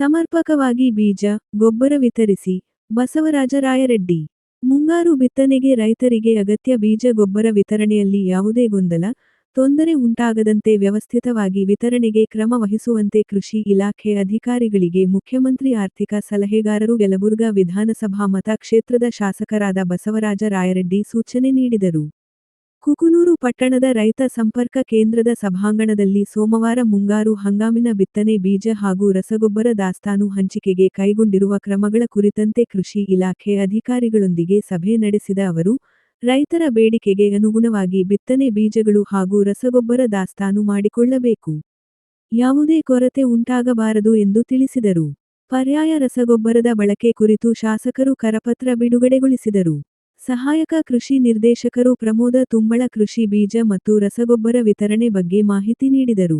ಸಮರ್ಪಕವಾಗಿ ಬೀಜ, ಗೊಬ್ಬರ ವಿತರಿಸಿ, ಬಸವರಾಜರಾಯರೆಡ್ಡಿ. ಮುಂಗಾರು ಬಿತ್ತನೆಗೆ ರೈತರಿಗೆ ಅಗತ್ಯ ಬೀಜ ಗೊಬ್ಬರ ವಿತರಣೆಯಲ್ಲಿ ಯಾವುದೇ ಗೊಂದಲ, ತೊಂದರೆ ಉಂಟಾಗದಂತೆ ವ್ಯವಸ್ಥಿತವಾಗಿ ವಿತರಣೆಗೆ ಕ್ರಮ ವಹಿಸುವಂತೆ ಕೃಷಿ ಇಲಾಖೆ ಅಧಿಕಾರಿಗಳಿಗೆ ಮುಖ್ಯಮಂತ್ರಿ ಆರ್ಥಿಕ ಸಲಹೆಗಾರರು ಯಲಬುರ್ಗಾ ವಿಧಾನಸಭಾ ಮತಕ್ಷೇತ್ರದ ಶಾಸಕರಾದ ಬಸವರಾಜ ರಾಯರೆಡ್ಡಿ ಸೂಚನೆ ನೀಡಿದರು. ಕುಕನೂರು ಪಟ್ಟಣದ ರೈತ ಸಂಪರ್ಕ ಕೇಂದ್ರದ ಸಭಾಂಗಣದಲ್ಲಿ ಸೋಮವಾರ ಮುಂಗಾರು ಹಂಗಾಮಿನ ಬಿತ್ತನೆ ಬೀಜ ಹಾಗೂ ರಸಗೊಬ್ಬರ ದಾಸ್ತಾನು ಹಂಚಿಕೆಗೆ ಕೈಗೊಂಡಿರುವ ಕ್ರಮಗಳ ಕುರಿತಂತೆ ಕೃಷಿ ಇಲಾಖೆ ಅಧಿಕಾರಿಗಳೊಂದಿಗೆ ಸಭೆ ನಡೆಸಿದ ಅವರು, ರೈತರ ಬೇಡಿಕೆಗೆ ಅನುಗುಣವಾಗಿ ಬಿತ್ತನೆ ಬೀಜಗಳು ಹಾಗೂ ರಸಗೊಬ್ಬರ ದಾಸ್ತಾನು ಮಾಡಿಕೊಳ್ಳಬೇಕು. ಯಾವುದೇ ಕೊರತೆ ಉಂಟಾಗಬಾರದು ಎಂದು ತಿಳಿಸಿದರು. ಪರ್ಯಾಯ ರಸಗೊಬ್ಬರದ ಬಳಕೆ ಕುರಿತು ಶಾಸಕರು ಕರಪತ್ರ ಬಿಡುಗಡೆಗೊಳಿಸಿದರು. ಸಹಾಯಕ ಕೃಷಿ ನಿರ್ದೇಶಕರು ಪ್ರಮೋದ ತುಂಬಳ ಕೃಷಿ ಬೀಜ ಮತ್ತು ರಸಗೊಬ್ಬರ ವಿತರಣೆ ಬಗ್ಗೆ ಮಾಹಿತಿ ನೀಡಿದರು.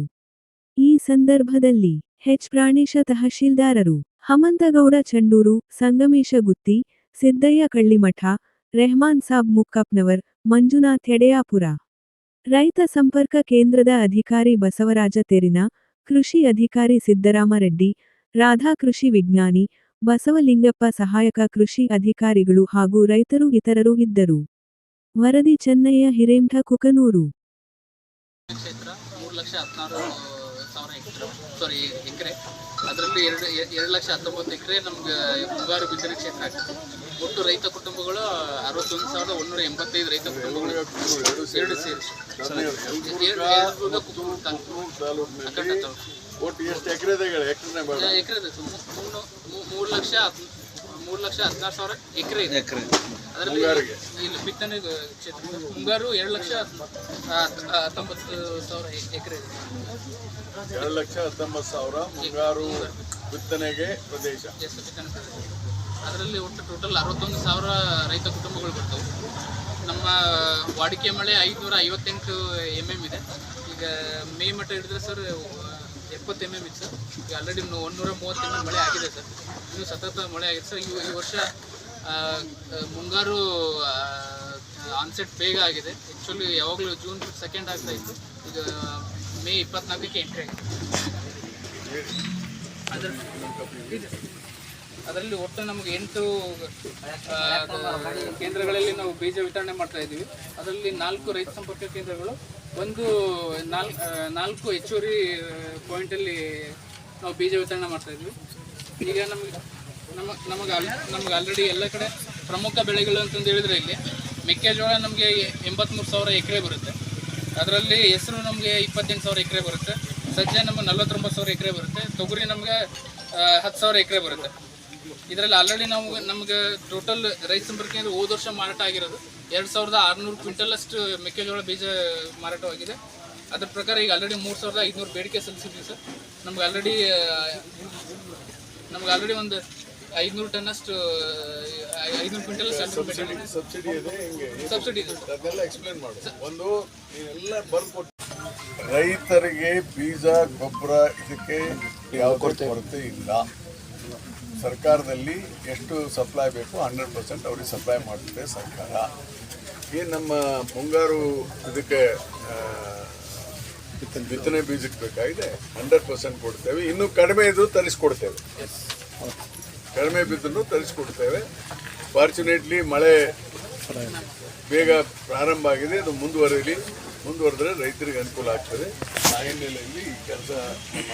ಈ ಸಂದರ್ಭದಲ್ಲಿ ಹೆಚ್ ಪ್ರಾಣೇಶ ತಹಶೀಲ್ದಾರರು ಹಮಂತಗೌಡ ಚಂಡೂರು, ಸಂಗಮೇಶ ಗುತ್ತಿ, ಸಿದ್ದಯ್ಯ ಕಳ್ಳಿಮಠ, ರೆಹಮಾನ್ ಸಾಬ್ ಮುಕ್ಕಪ್ನವರ್, ಮಂಜುನಾಥ್ ಹೆಡೆಯಾಪುರ. ರೈತ ಸಂಪರ್ಕ ಕೇಂದ್ರದ ಅಧಿಕಾರಿ ಬಸವರಾಜ ತೆರಿನ, ಕೃಷಿ ಅಧಿಕಾರಿ ಸಿದ್ದರಾಮರೆಡ್ಡಿ, ರಾಧಾ ಕೃಷಿ ವಿಜ್ಞಾನಿ ಬಸವಲಿಂಗಪ್ಪ ಸಹಾಯಕ ಕೃಷಿ ಅಧಿಕಾರಿಗಳು ಹಾಗೂ ರೈತರು ಇತರರು ಇದ್ದರು. ವರದಿ ಚೆನ್ನಯ್ಯ, ಹಿರೇಮಠ, ಕುಕನೂರು. ಅದರಲ್ಲಿ ಎರಡು ಎರಡು ಲಕ್ಷ ಹತ್ತೊಂಬತ್ತು ಎಕರೆ ನಮ್ಗೆ ಮುಂಗಾರು ಬಿತ್ತನೆ ಕ್ಷೇತ್ರ ಆಗ್ತದೆ ಒಟ್ಟು ರೈತ ಕುಟುಂಬಗಳು ಅರವತ್ತೊಂದು ಸಾವಿರದ ಒಂದೂರ ಎಂಬತ್ತೈದು ರೈತ ಕುಟುಂಬಗಳು. ಎರಡು ಸೇರಿ. ಒಟ್ಟು ಎಷ್ಟು ಎಕರೆದಾಗ ಎಕರೆ ಮೂರು ಲಕ್ಷ ಮೂರು ಲಕ್ಷ ಹದಿನಾರು ಸಾವಿರ ಎಕರೆ ಇದೆ. ಅದರಲ್ಲಿ ಮುಂಗಾರಿಗೆ? ಇಲ್ಲಿ ಬಿತ್ತನೆ ಕ್ಷೇತ್ರ. ಮುಂಗಾರು ಎರಡು ಲಕ್ಷ ಹತ್- ಹತ್ತೊಂಬತ್ತು ಸಾವಿರ ಎಕರೆ ಇದೆ. ಎರಡು ಲಕ್ಷ ಹತ್ತೊಂಬತ್ತು ಸಾವಿರ ಮುಂಗಾರು ಬಿತ್ತನೆಗೆ ಪ್ರದೇಶ. ಬಿತ್ತನೆ ಪ್ರದೇಶ. ಅದರಲ್ಲಿ ಒಟ್ಟು ಟೋಟಲ್ ಅರವತ್ತೊಂದು ಸಾವಿರ ರೈತ ಕುಟುಂಬಗಳು ಬರ್ತವೆ. ನಮ್ಮ ವಾಡಿಕೆ ಮಳೆ ಐದುನೂರ ಐವತ್ತೆಂಟು ಎಂ ಎಂ ಇದೆ. ಈಗ ಮೇ ಮಟ್ಟ ಹಿಡಿದ್ರೆ ಸರ್ ಎಪ್ಪತ್ತು ಎಂ ಎಂ ಇತ್ತು ಸರ್ ಈಗ ಆಲ್ರೆಡಿ ಒಂದೂರ ಮೂವತ್ತು ಎಂ ಎಂ ಮಳೆ ಆಗಿದೆ ಸರ್ ಇನ್ನೂ ಸತತ ಮಳೆ ಆಗಿದೆ ಸರ್ ಈ ಈ ವರ್ಷ ಮುಂಗಾರು ಆನ್ಸೆಟ್ ಬೇಗ ಆಗಿದೆ. ಆ್ಯಕ್ಚುಲಿ ಯಾವಾಗಲೂ ಜೂನ್ ಸೆಕೆಂಡ್ ಆಗ್ತಾ ಇತ್ತು. ಈಗ ಮೇ ಇಪ್ಪತ್ನಾಲ್ಕಕ್ಕೆ ಎಂಟ್ರಿ ಆಗಿದೆ. ಅದರ. ಅದರಲ್ಲಿ ಒಟ್ಟು ನಮಗೆ ಎಂಟು ಕೇಂದ್ರಗಳಲ್ಲಿ ನಾವು ಬೀಜ ವಿತರಣೆ ಮಾಡ್ತಾ ಇದ್ದೀವಿ. ಅದರಲ್ಲಿ ನಾಲ್ಕು ರೈತ ಸಂಪರ್ಕ ಕೇಂದ್ರಗಳು, ಒಂದು ನಾಲ್ಕು ನಾಲ್ಕು ಹೆಚ್ಚುವರಿ ಪಾಯಿಂಟಲ್ಲಿ ನಾವು ಬೀಜ ವಿತರಣೆ ಮಾಡ್ತಾ ಇದ್ವಿ ಈಗ ನಮಗೆ, ನಮ್ಮ, ನಮಗೆ ನಮ್ಗೆ ಆಲ್ರೆಡಿ ಎಲ್ಲ ಕಡೆ ಪ್ರಮುಖ ಬೆಳೆಗಳು ಅಂತಂದು ಹೇಳಿದರೆ ಇಲ್ಲಿ ಮೆಕ್ಕೆಜೋಳ ನಮಗೆ ಎಂಬತ್ತ್ಮೂರು ಸಾವಿರ ಎಕರೆ ಬರುತ್ತೆ. ಅದರಲ್ಲಿ ಹೆಸರು ನಮಗೆ ಇಪ್ಪತ್ತೆಂಟು ಸಾವಿರ ಎಕರೆ ಬರುತ್ತೆ. ಸಜ್ಜೆ ನಮಗೆ ನಲ್ವತ್ತೊಂಬತ್ತು ಸಾವಿರ ಎಕರೆ ಬರುತ್ತೆ. ತೊಗರಿ ನಮಗೆ ಹತ್ತು ಸಾವಿರ ಎಕರೆ ಬರುತ್ತೆ. ಇದರಲ್ಲಿ ಆಲ್ರೆಡಿ ನಾವು ನಮಗೆ ಟೋಟಲ್ ರೈತ ಸಂಪರ್ಕ ಅಂದ್ರೆ ಹೋದ ವರ್ಷ ಮಾರಾಟ ಆಗಿರೋದು. ಎರಡು ಸಾವಿರದ ಆರುನೂರು ಕ್ವಿಂಟಲ್ ಅಷ್ಟು ಮೆಕ್ಕೆಜೋಳ ಬೀಜ ಮಾರಾಟವಾಗಿದೆ. ಅದ್ರ ಪ್ರಕಾರ ಈಗ ಆಲ್ರೆಡಿ ಮೂರು ಸಾವಿರದ ಐದುನೂರು ಬೇಡಿಕೆ ಸಲ್ಲಿಸಿದ್ವಿ ಸರ್. ನಮ್ಗೆ ಆಲ್ರೆಡಿ ನಮ್ಗೆ ಆಲ್ರೆಡಿ ಒಂದು ಐದುನೂರು ಟನ್ ಅಷ್ಟು ಐದುನೂರು ಕ್ವಿಂಟಲ್ ಸಬ್ಸಿಡಿ ಇದೆ. ಸಬ್ಸಿಡಿ ಎಕ್ಸ್ಪ್ಲೇನ್ ಮಾಡು. ಒಂದು ಬರ್ಕೊಟ್ಟು ರೈತರಿಗೆ ಬೀಜ ಗೊಬ್ಬರ ಇದಕ್ಕೆ ಯಾವ ಕೊರತೆ ಇಲ್ಲ. ಸರ್ಕಾರದಲ್ಲಿ ಎಷ್ಟು ಸಪ್ಲೈ ಬೇಕು ಹಂಡ್ರೆಡ್ ಪರ್ಸೆಂಟ್ ಅವ್ರಿಗೆ ಸಪ್ಲೈ ಮಾಡುತ್ತೆ ಸರ್ಕಾರ. ಏನು ನಮ್ಮ ಮುಂಗಾರು ಇದಕ್ಕೆ ಬಿತ್ತನೆ ಬೀಜಕ್ಕೆ ಬೇಕಾಗಿದೆ? ಹಂಡ್ರೆಡ್ ಪರ್ಸೆಂಟ್ ಕೊಡ್ತೇವೆ. ಇನ್ನು ಕಡಿಮೆ ಇದ್ದು ತರಿಸ್ಕೊಡ್ತೇವೆ. ಕಡಿಮೆ ಬಿದ್ದನ್ನು ತರಿಸ್ಕೊಡ್ತೇವೆ. ಫಾರ್ಚುನೇಟ್ಲಿ ಮಳೆ ಬೇಗ ಪ್ರಾರಂಭ ಆಗಿದೆ. ಅದು ಮುಂದುವರಿಯಲಿ ಮುಂದುವರೆದ್ರೆ ರೈತರಿಗೆ ಅನುಕೂಲ ಆಗ್ತದೆ. ಆ ಹಿನ್ನೆಲೆಯಲ್ಲಿ ಈ ಕೆಲಸ ನಮ್ಮ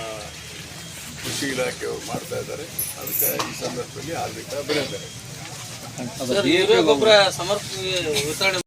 ಕೃಷಿ ಇಲಾಖೆಯವರು ಮಾಡ್ತಾ ಇದ್ದಾರೆ. ಅದಕ್ಕೆ ಈ ಸಂದರ್ಭದಲ್ಲಿ ಹಾರ್ದಿಕ ಅಭಿನಂದನೆ ಗೊಬ್ಬರ ಸಮರ್ಪಕ ವಿತರಣೆ